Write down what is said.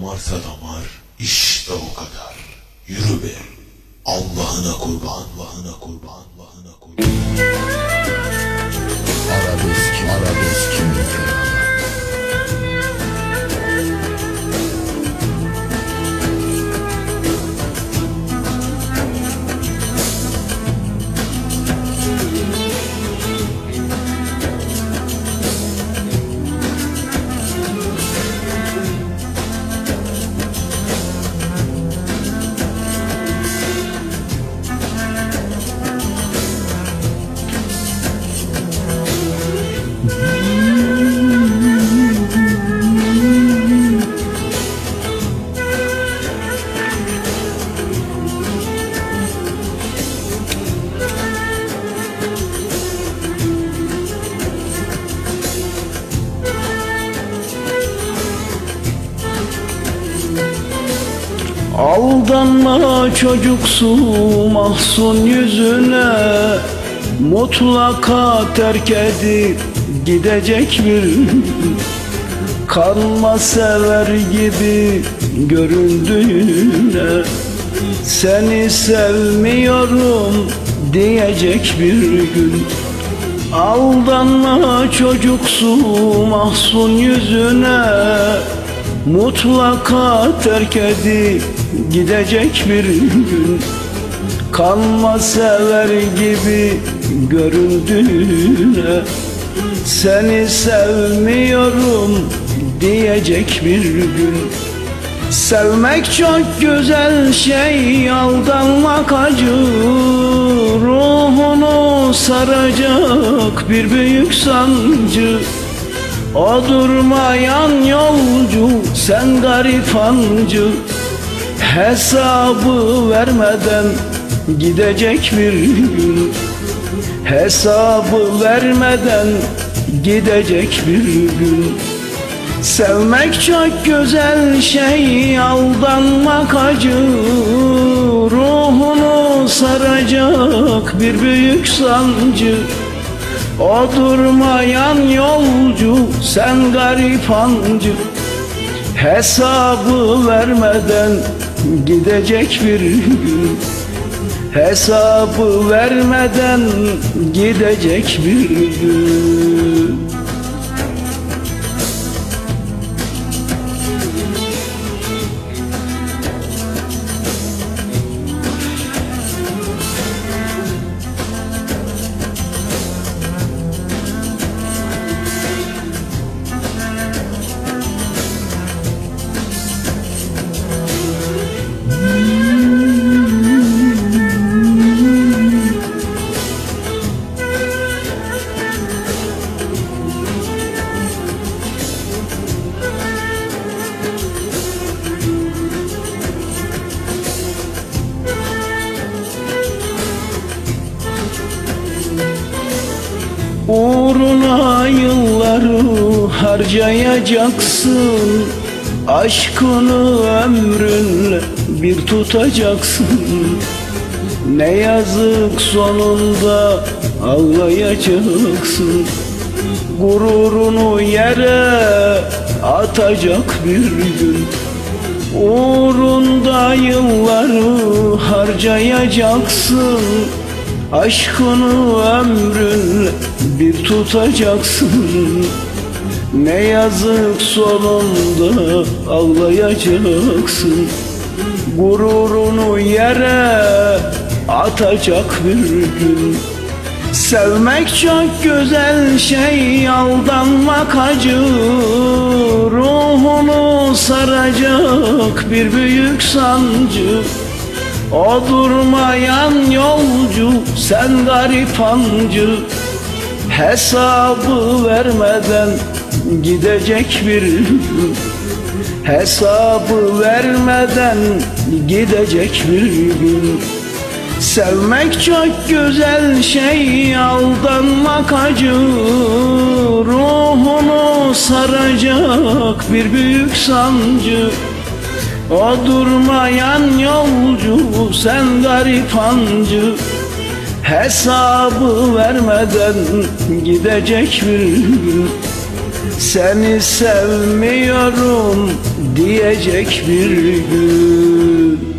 damarsa damar, işte o kadar. Yürü be. Allah'ına kurban, Allah'ına kurban, Allah'ına kurban. Aldanma çocuksu mahzun yüzüne Mutlaka terk edip gidecek bir Kanma sever gibi göründüğüne Seni sevmiyorum diyecek bir gün. Aldanma çocuksu mahzun yüzüne Mutlaka terk edip gidecek bir gün. Kanma sever gibi göründüğüne. Seni sevmiyorum diyecek bir gün. Sevmek çok güzel şey aldanmak acı. Ruhunu saracak bir büyük sancı o durmayan yolcu sen garip hancı Hesabı vermeden gidecek bir gün. Hesabı vermeden gidecek bir gün. Sevmek çok güzel şey aldanmak acı. Ruhunu saracak bir büyük sancı o durmayan yolcu sen garip hancı Hesabı vermeden gidecek bir gün. Hesabı vermeden gidecek bir gün Uğruna yılları harcayacaksın. Aşkını ömrünle bir tutacaksın. Ne yazık sonunda ağlayacaksın. Gururunu yere atacak bir gün. Uğrunda yılları harcayacaksın Aşkını ömrün bir tutacaksın. Ne yazık sonunda ağlayacaksın. Gururunu yere atacak bir gün. Sevmek çok güzel şey aldanmak acı. Ruhunu saracak bir büyük sancı o durmayan yolcu sen garip hancı. Hesabı vermeden gidecek bir Hesabı vermeden gidecek bir gün. Sevmek çok güzel şey aldanmak acı. Ruhunu saracak bir büyük sancı o durmayan yolcu sen garip hancı Hesabı vermeden gidecek bir gün Seni sevmiyorum diyecek bir gün